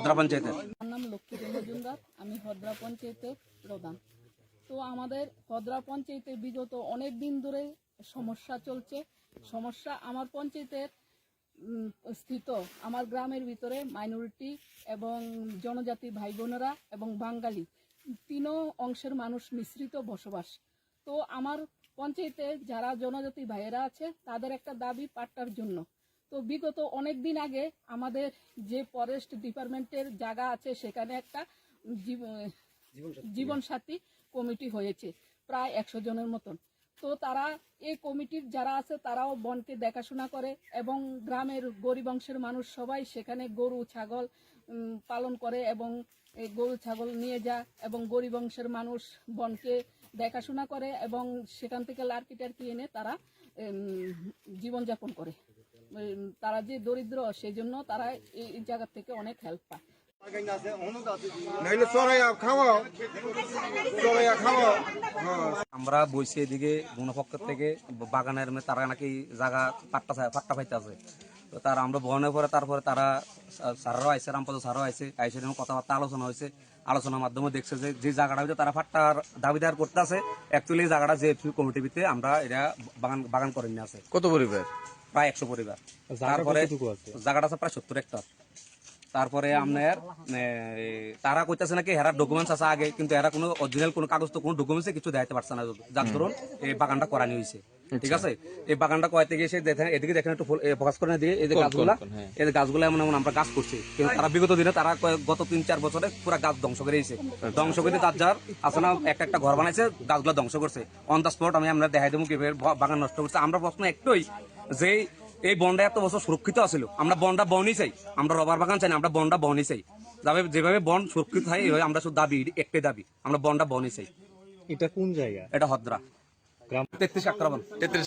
ভদ্রা পঞ্চায়েতের। আমার নাম লক্ষ্মীদের মজুমদার আমি হদ্রা পঞ্চায়েতের প্রধান। তো আমাদের হদ্রা পঞ্চায়েতে বিগত অনেক দিন ধরে সমস্যা চলছে। সমস্যা আমার পঞ্চায়েতের স্থিত আমার গ্রামের ভিতরে মাইনরিটি এবং জনজাতি ভাই বোনেরা এবং বাঙালি তিনও অংশের মানুষ মিশ্রিত বসবাস। তো আমার পঞ্চায়েতে যারা জনজাতি ভাইয়েরা আছে, তাদের একটা দাবি পাট্টার জন্য। তো বিগত অনেক দিন আগে আমাদের যে ফরেস্ট ডিপার্টমেন্টের জায়গা আছে সেখানে একটা জীব- জীবন সাথী কমিটি হয়েছে প্রায় একশো জনের মতন। তো তারা এই কমিটির যারা আছে তারাও বনকে দেখাশোনা করে এবং গ্রামের গরিব অংশের মানুষ সবাই সেখানে গরু ছাগল পালন করে এবং গরু ছাগল নিয়ে যায় এবং গরিব অংশের মানুষ বনকে দেখাশোনা করে এবং সেখান থেকে লার্কি টার্কি এনে তারা জীবনযাপন করে। তারা যে দরিদ্র সেই জন্য তারা এই জায়গা থেকে অনেক হেল্প পায়। আমরা বইছি এদিকে বনপক্ষের থেকে বাগানের তারা নাকি জায়গা পাট্টা পাট্টা পাইতে আছে। তো তার আমরা বহনের পরে তারপরে তারা স্যাররাও আইসে রামপদ স্যারও আইসে আইসে এবং কথাবার্তা আলোচনা হয়েছে। আলোচনার মাধ্যমে দেখছে যে যে জায়গাটা হইতে তারা পাট্টার দাবিদার করতে আছে অ্যাকচুয়ালি জায়গাটা যে কমিটির ভিতরে আমরা এটা বাগান বাগান করে নিয়ে আছে। কত পরিবার? প্রায় একশো পরিবার। তারপরে জায়গাটা আছে প্রায় সত্তর হেক্টর তারপরে আপনার তারা কইতেছে নাকি হেরার ডকুমেন্টস আছে আগে কিন্তু এরা কোনো অরিজিনাল কোনো কাগজ তো কোনো ডকুমেন্টসে কিছু দেখাতে পারছে না। যার ধরুন এই বাগানটা করানি হয়েছে ঠিক আছে? এই বাগানটা কয়তে গিয়ে দেখেন এদিকে দেখেন একটু ফোকাস করে দিয়ে এই যে গাছগুলা এই যে গাছগুলো এমন এমন আমরা গাছ করছি। কিন্তু তারা বিগত দিনে তারা গত তিন চার বছরে পুরো গাছ ধ্বংস করে দিয়েছে। ধ্বংস করে তার যার না একটা একটা ঘর বানাইছে গাছগুলো ধ্বংস করছে। অন দ্য স্পট আমি আমরা দেখাই দেবো কীভাবে ব- বাগান নষ্ট করছে। আমরা প্রশ্ন একটাই যে এই বনটা এত বছর সুরক্ষিত আছিল আমরা বনটা বনই চাই আমরা রবার বাগান চাই না আমরা বনটা বনই চাই। যাবে যেভাবে বন সুরক্ষিত হয় এইভাবে আমরা শুধু দাবি একটাই দাবি আমরা বনটা বনই চাই। এটা কোন জায়গা? এটা হদ্রা। গ্রাম তেত্রিশ আক্রমণ তেত্রিশ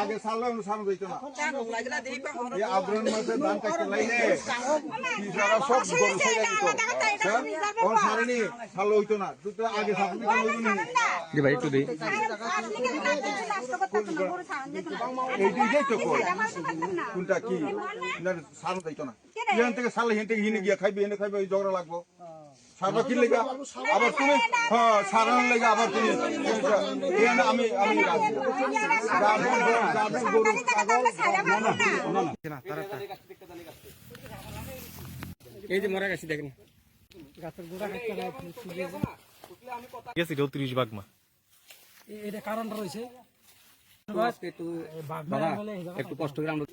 আগে সারলা অন সারন দিত না। এই আগ্রহণ মাসে ধান কাটতে লাইনে কৃষকরা সব গরু ছেড়ে দিত? অন সারেনি সারলো হইতো না। তুই তো আগে সারন দিত না ভাই একটু দিই। এই তো কই? কোনটা কি? না সারন দিত না। এখান থেকে সারলে হেন থেকে হিনে গিয়া খাইবে হেনে খাইবে ওই ঝগড়া লাগবো। আবার তুমি হ্যাঁ সারানোর লেগে আবার তুমি আমি আমি এই যে মরা গেছি দেখেন। করে আমরা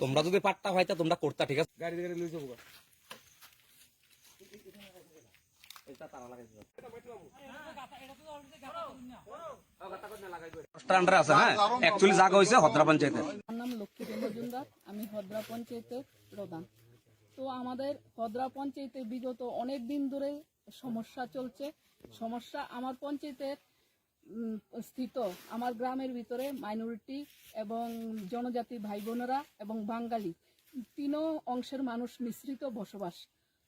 তোমরা যদি পাট্টা হয়তো তোমরা করতা ঠিক আছে? গাড়ি গাড়ি লই যাব স্ট্যান্ডার আছে হ্যাঁ অ্যাকচুয়ালি জায়গা হয়েছে হদ্রা পঞ্চায়েতের আমার নাম লক্ষ্মীদের মজুমদার আমি হদ্রা পঞ্চায়েতের প্রধান। তো আমাদের হদ্রা পঞ্চায়েতে বিগত অনেক দিন ধরে সমস্যা চলছে। সমস্যা আমার পঞ্চায়েতের স্থিত আমার গ্রামের ভিতরে মাইনরিটি এবং জনজাতি ভাই বোনেরা এবং বাঙালি তিনও অংশের মানুষ মিশ্রিত বসবাস।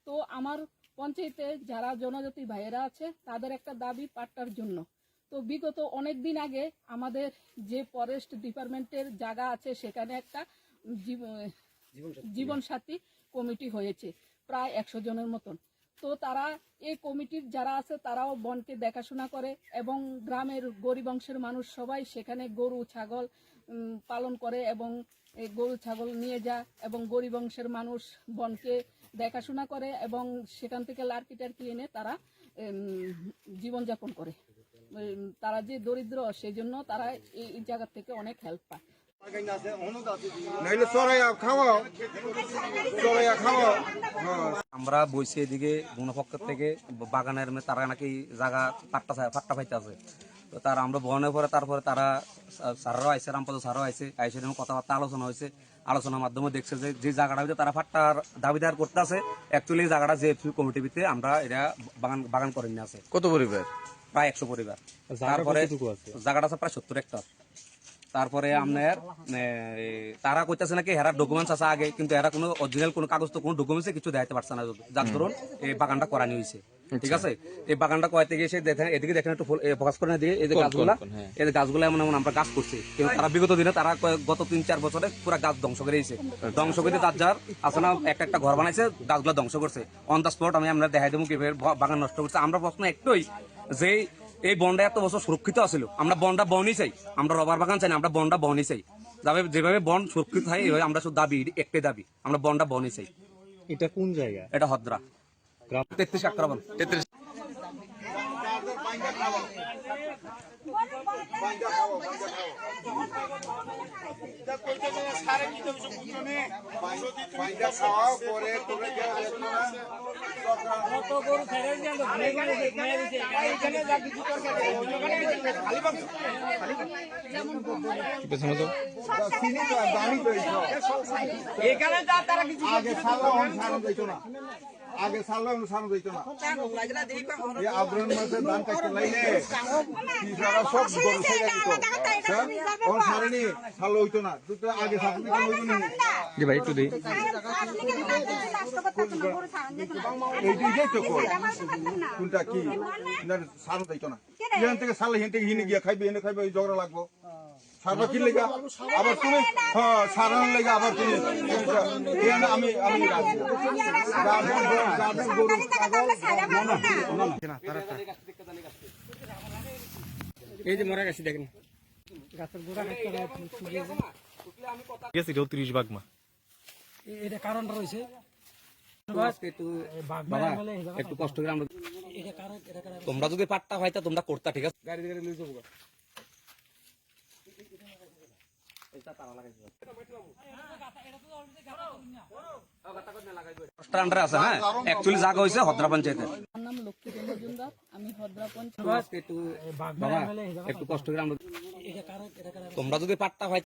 তো আমার পঞ্চায়েতে যারা জনজাতি ভাইয়েরা আছে তাদের একটা দাবি পাট্টার জন্য। তো বিগত অনেক দিন আগে আমাদের যে ফরেস্ট ডিপার্টমেন্টের জায়গা আছে সেখানে একটা জীব- জীবন সাথী কমিটি হয়েছে প্রায় একশো জনের মতন। তো তারা এই কমিটির যারা আছে তারাও বনকে দেখাশোনা করে এবং গ্রামের গরিব অংশের মানুষ সবাই সেখানে গরু ছাগল পালন করে এবং গরু ছাগল নিয়ে যায় এবং গরিব অংশের মানুষ বনকে দেখাশোনা করে এবং সেখান থেকে লার্কি টার্কি এনে তারা জীবনযাপন করে। তারা যে দরিদ্র সেই জন্য তারা এই এই জায়গা থেকে অনেক হেল্প পায়। আমরা বইছি এদিকে বনপক্ষের থেকে বাগানের তারা নাকি জায়গা পাট্টা পাট্টা পাইতে আছে তো তার আমরা বহনের পরে তারপরে তারা স্যাররাও আইসে রামপদ স্যারও আইসে আইসে এবং কথাবার্তা আলোচনা হয়েছে। আলোচনার মাধ্যমে দেখছে যে যে জায়গাটা হইতে তারা ফাট্টার দাবিদার করতে আছে অ্যাকচুয়ালি জায়গাটা যে কমিটির ভিতরে আমরা এটা বাগান বাগান করে নিয়ে আছে। কত পরিবার? প্রায় একশো পরিবার। তারপরে জায়গাটা আছে প্রায় সত্তর হেক্টর তারপরে আপনার তারা কইতেছে নাকি হেরার ডকুমেন্টস আছে আগে কিন্তু এরা কোনো অরিজিনাল কোনো কাগজ তো কোনো ডকুমেন্টস কিছু দেখাতে পারছে না। যার ধরুন এই বাগানটা করানি হয়েছে ঠিক আছে? এই বাগানটা কয়তে গিয়ে এসে দেখেন এদিকে দেখেন একটু ফোকাস করে দিয়ে এই যে গাছগুলা। এই যে গাছগুলো এমন এমন আমরা গাছ করছি। কিন্তু তারা বিগত দিনে তারা গত তিন চার বছরে পুরো গাছ ধ্বংস করে দিয়েছে। ধ্বংস করে তার যার না একটা একটা ঘর বানাইছে গাছগুলো ধ্বংস করছে। অন দ্য স্পট আমি আমরা দেখাই দেবো কীভাবে বাগান নষ্ট করছে। আমরা প্রশ্ন একটাই যে এই বনটা এত বছর সুরক্ষিত আছিল? আমরা বনটা বনই চাই। আমরা রবার বাগান চাই না আমরা বনটা বনই চাই। যাবে যেভাবে বন সুরক্ষিত হয় এইভাবে আমরা শুধু দাবি একটাই দাবি। আমরা বনটা বনই চাই। এটা কোন জায়গা? এটা হদ্রা। গ্রাম। তেত্রিশ আক্রা তেত্রিশ। এখানে যা তারা কিছু আগে না। আগে সারলে এখন সারানো যাইতো না এই আদ্রন মাসে ধান কাটতে লাইলে কৃষকরা সব গরু ছেড়ে দিত। হ্যাঁ? এখন সারেনি সারলে হইতো না। তো আগে সারলে কেন হইতো না। জি ভাই একটু দিই। এইটাই তো কই কোনটা কি? না সারো যাইতো না। এখান থেকে সারলে হেন থেকে হিনে গিয়া খাইবে এনে খাইবে ওই ঝগড়া লাগবো। সারবা কি লেগা আবার তুমি হ্যাঁ সারানোর লেগা আবার তুমি আমি আমি এই যে মরা গাছি দেখেন। বাবা একটু কষ্ট করে তোমরা যদি পাট্টা হয় তা তোমরা করতা ঠিক আছে? গাড়ি গাড়ি লই যাব। আছে হ্যাঁ? অ্যাকচুয়ালি জায়গা হয়েছে হদ্রা পঞ্চায়েতের আমার নাম লক্ষ্মী মজুমদার আমি হদ্রা পঞ্চায়েত। একটু কষ্ট করে আমরা তোমরা যদি পাট্টা হয়